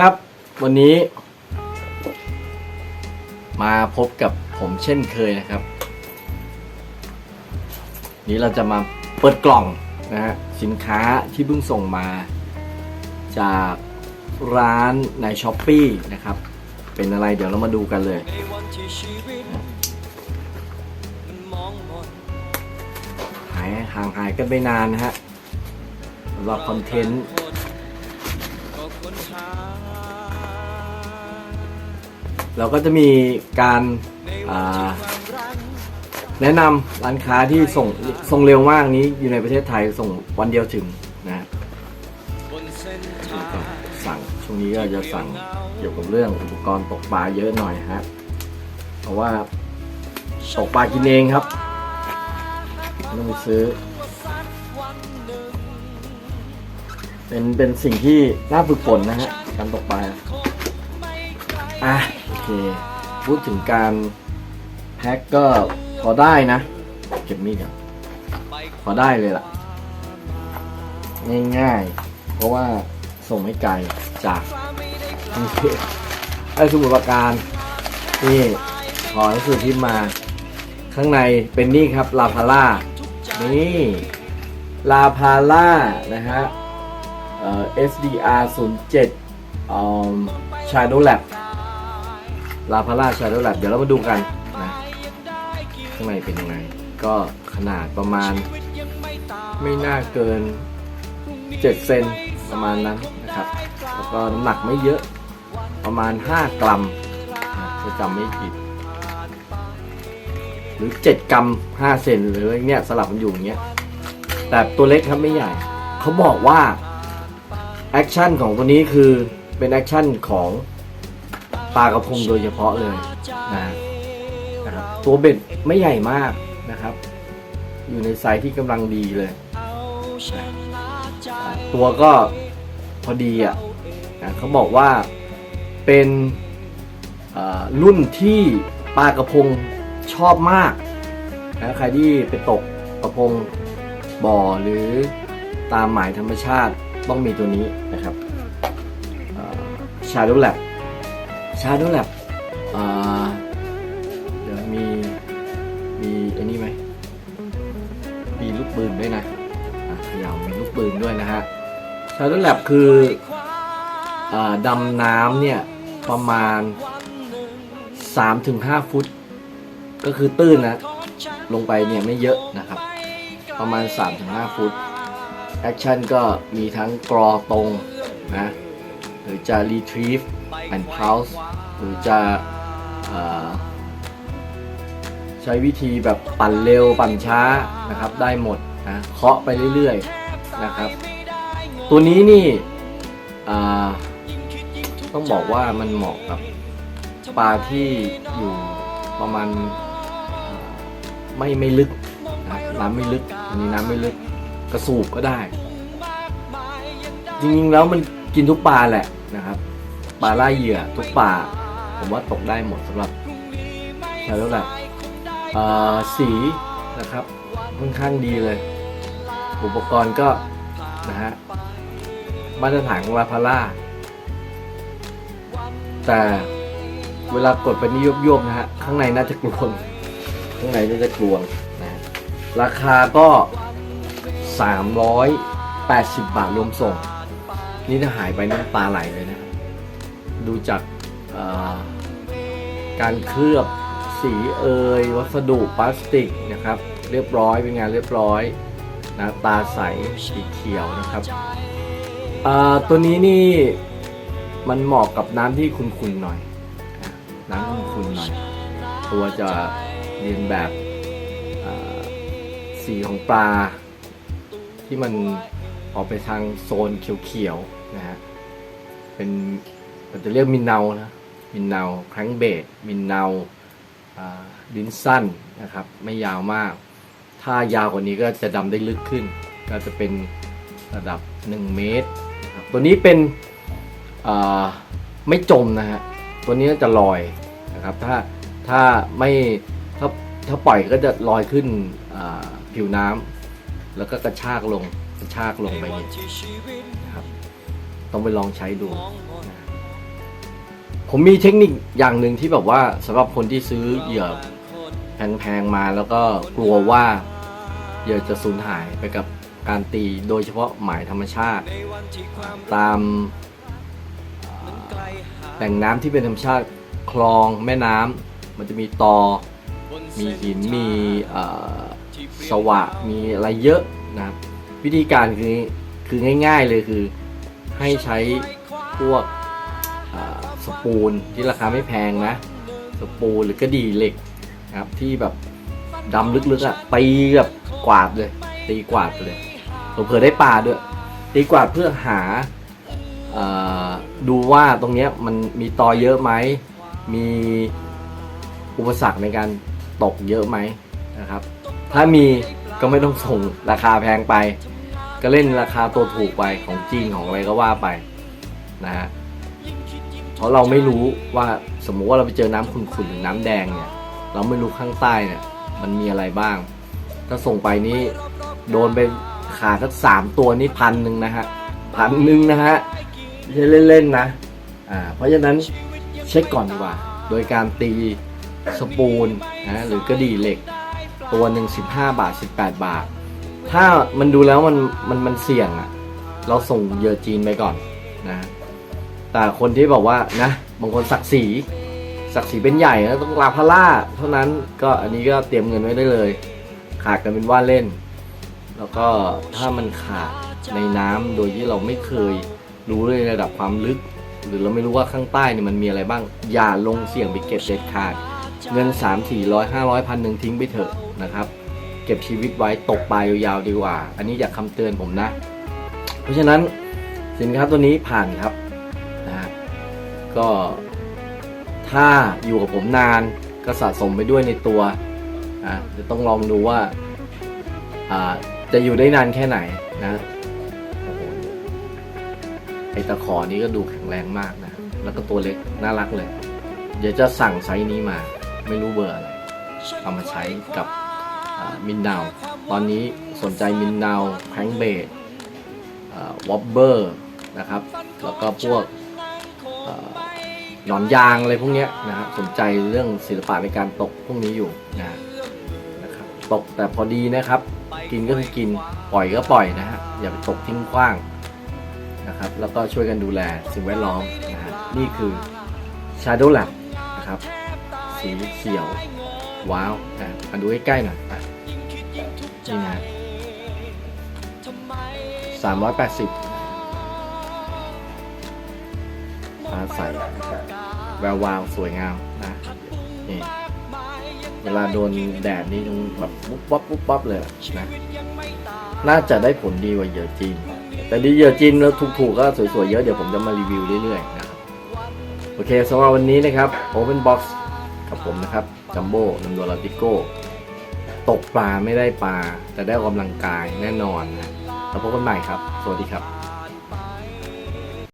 ครับวันนี้ มาพบกับผมเช่นเคยนะครับ นี้เราจะมาเปิดกล่องนะฮะสินค้าที่เพิ่งส่งมา จากร้านในช้อปปีนะครับ เป็นอะไรเดี๋ยวเรามาดูกันเลย หายห่างหายกันไปนานนะฮะสำหรับคอนเทนต์ เราก็จะมีการาแนะนำร้านค้าที่ส่งส่งเร็วมากนี้อยู่ในประเทศไทยส่งวันเดียวถึงนะสั่งช่วงนี้ก็จะสั่งเกี่ยวกับเรื่องอุปกรณ์ตกปลาเยอะหน่อยฮะเพราะว่าตกปลากินเองครับต้องซื้อ เป็นเป็นสิ่งที่น่าฝึกฝนนะฮะการตกปลาอะ เค พูดถึงการแพ็คก็พอได้นะ เก็บมีดก่อนพอได้เลยล่ะ ง่ายๆ เพราะว่าส่งไม่ไกลจากกรุงเทพไอ้สมุทรปราการนี่ขอหนังสือพิมพ์มา ข้างในเป็นนี่ครับลาพาร่านี่ลาพาร่านะฮะเอ่อ SDR 07เอ่อ Shadow Lab ลาพาร่า Shadow Lab เดี๋ยวเรามาดูกันนะข้างในเป็นยังไง ก็ขนาดประมาณไม่น่าเกิน 7 เซนประมาณนั้นนะครับ แล้วก็น้ำหนักไม่เยอะประมาณ 5 กรัมนะถ้าจำไม่ผิด หรือ 7 กรัม 5 เซนหรืออะไรเนี่ยสลับมันอยู่อย่างเงี้ย แต่ตัวเล็กครับไม่ใหญ่ เขาบอกว่า แอคชั่นของตัวนี้คือเป็นแอคชั่นของ ปลากระพงโดยเฉพาะเลยนะนะครับตัวเบ็ดไม่ใหญ่มากนะครับ อยู่ในไซส์ที่กำลังดีเลยตัวก็พอดีอะนะเขาบอกว่าเป็นรุ่นที่ปลากระพงชอบมากนะใครที่ไปตกกระพงบ่อหรือตามหมายธรรมชาติต้องมีตัวนี้นะครับชา Shadow Lab Shadow Lab อ่าเดี๋ยวมี มีไอ้นี่ไหม มีลูกปืนด้วยนะขยาวมีลูกปืนด้วยนะฮะชาร์ลแลบคืออดำน้ำเนี่ย ประมาณ 3-5 ฟุต ก็คือตื้นนะ ลงไปเนี่ยไม่เยอะนะครับ ประมาณ 3-5 ฟุต แอคชั่นก็มีทั้งกรอตรงนะ หรือจะ retrieve and pulse หรือจะอใช้วิธีแบบปั่นเร็วปั่นช้านะครับ ได้หมดนะเคาะไปเรื่อยๆนะครับ ตัวนี้นี่ต้องบอกว่ามันเหมาะกับปลาที่อยู่ประมาณไม่ไม่ลึกนะน้ำไม่ลึกอันนี้น้ำไม่ลึกกระสูบก็ได้ จริงๆแล้วมันกินทุกปลาแหละนะครับ ปลาล่าเหยื่อทุกปลาผมว่าตกได้หมดสำหรับใช้แล้วแหละสีนะครับค่อนข้างดีเลย อุปกรณ์ก็นะฮะมาตรฐานของลาพาร่าแต่เวลากดไปนี่ยบๆนะฮะ ข้างในน่าจะกลวง ข้างในน่าจะกลวงนะฮะราคาก็ 380 บาทรวมส่ง นี่ถ้าหายไปน้ำตาไหลเลยนะ ดูจากการเคลือบสีเอยวัสดุพลาสติกนะครับ เรียบร้อยเป็นงานเรียบร้อยนะตาใสสีเขียวนะครับตัวนี้นี่มันเหมาะกับน้ำที่ขุ่นๆหน่อย น้ำขุ่นๆหน่อย ตัวจะเรียนแบบสีของปลา ที่มันออกไปทางโซนเขียวๆนะฮะเป็น เราจะเรียกมินเนานะมินเนาครั้งเบสมินเนาอ่าลิ้นสั้นนะครับ ไม่ยาวมาก ถ้ายาวกว่านี้ก็จะดำได้ลึกขึ้น ก็จะเป็นระดับ 1 เมตรนะครับตัวนี้เป็นไม่จมนะฮะตัวนี้จะลอยนะครับ ถ้าถ้าไม่ถ้าถ้าปล่อยก็จะลอยขึ้นผิวน้ำแล้วก็กระชากลงกระชากลงไปนี่นะครับต้องไปลองใช้ดูนะ ผมมีเทคนิคอย่างหนึ่งที่แบบว่าสำหรับคนที่ซื้อเหยื่อแพงๆมาแล้วก็กลัวว่าเหยื่อจะสูญหายไปกับการตีโดยเฉพาะหมายธรรมชาติ ตามแหล่งน้ำที่เป็นธรรมชาติคลองแม่น้ำมันจะมีตอ มีหินมีสวะมีอะไรเยอะนะครับวิธีการคือคือง่ายๆเลยคือให้ใช้พวก สปูนที่ราคาไม่แพงนะ สปูนหรือกระดี่เหล็กนะครับ ที่แบบดำลึกๆอะ่ะตีแบบกวาดเลย ตีกวาดเลยเผื่อได้ปลาด้วย ตีกวาดเพื่อหาดูว่าตรงเนี้ยมันมีตอเยอะไหม มีอุปสรรคในการตกเยอะไหมนะครับ ถ้ามีก็ไม่ต้องส่งราคาแพงไป ก็เล่นราคาตัวถูกไปของจีนของอะไรก็ว่าไปนะฮะ ราะเราไม่รู้ว่าสมมุติว่าเราไปเจอน้ำขุ่นๆหรือน้ำแดงเนี่ย เราไม่รู้ข้างใต้เนี่ย มันมีอะไรบ้าง ถ้าส่งไปนี่โดนไปขาดสักสามตัวนี่พันหนึ่งนะฮะพันหนึ่งนะฮะไม่ใช่เล่นๆนะอ่าเพราะฉะนั้นเช็คก่อนดีกว่า โดยการตีสปูนนะหรือกระดี่เหล็ก ตัวหนึ่ง15บห้าบาท18บแปดบาท ถ้ามันดูแล้วมันมันมันเสี่ยงอะเราส่งเยอจีนไปก่อนนะ แต่คนที่บอกว่านะบางคนศักดิ์ศรีศักดิ์ศรีเป็นใหญ่นะต้องลาพาร่าเท่านั้นก็อันนี้ก็เตรียมเงินไว้ได้เลย ขาดกันเป็นว่าเล่น แล้วก็ถ้ามันขาดในน้ำโดยที่เราไม่เคยรู้เลยระดับความลึก หรือเราไม่รู้ว่าข้างใต้เนี่ยมันมีอะไรบ้าง อย่าลงเสี่ยงไปเก็บเด็ดขาด เงิน 3 4 0 0 500พันหนึ่งทิ้งไปเถอะนะครับ เก็บชีวิตไว้ตกปลายยาวๆดีกว่า อันนี้อยากคำเตือนผมนะ เพราะฉะนั้นสินค้าตัวนี้ผ่านครับ ก็ถ้าอยู่กับผมนานก็สะสมไปด้วยในตัวอะจะต้องลองดูว่าอ่าจะอยู่ได้นานแค่ไหนนะโอ้โหไอตะขอนี้ก็ดูแข็งแรงมากนะ แล้วก็ตัวเล็กน่ารักเลย เดี๋ยวจะสั่งไซส์นี้มา ไม่รู้เบอร์อะไรเอามาใช้กับมินดาวตอนนี้สนใจมินดาวแพงเบดวอบเบอร์นะครับ แล้วก็พวก หนอนยางอะไรพวกนี้นะฮะสนใจเรื่องศิลปะในการตกพวกนี้อยู่นะนะครับตกแต่พอดีนะครับ กินก็คือกินปล่อยก็ปล่อยนะฮะอย่าไปตกทิ้งขว้างนะครับ แล้วก็ช่วยกันดูแลสิ่งแวดล้อมนะฮะนี่คือ Shadow แลนะครับ สีเขียว ว้าวนะมาดูใใกล้ๆหน่อยอะนี่นะ380 ฟ้าใสนะครับแวววาวสวยงามนะนี่เวลาโดนแดดนี่ต้องแบบปุ๊บปั๊บปุ๊บปั๊บเลยนะน่าจะได้ผลดีกว่าเหยื่อจีน แต่ดีเหยื่อจีนแล้วถูกๆก็สวยๆเยอะเดี๋ยวผมจะมารีวิวเรื่อยๆนะครับโอเคสำหรับวันนี้นะครับ Open Box กับผมนะครับจัมโบ้นัมโดลาติโก้ตกปลาไม่ได้ปลา แต่ได้กำลังกายแน่นอนนะแล้วพบกันใหม่ครับ สวัสดีครับ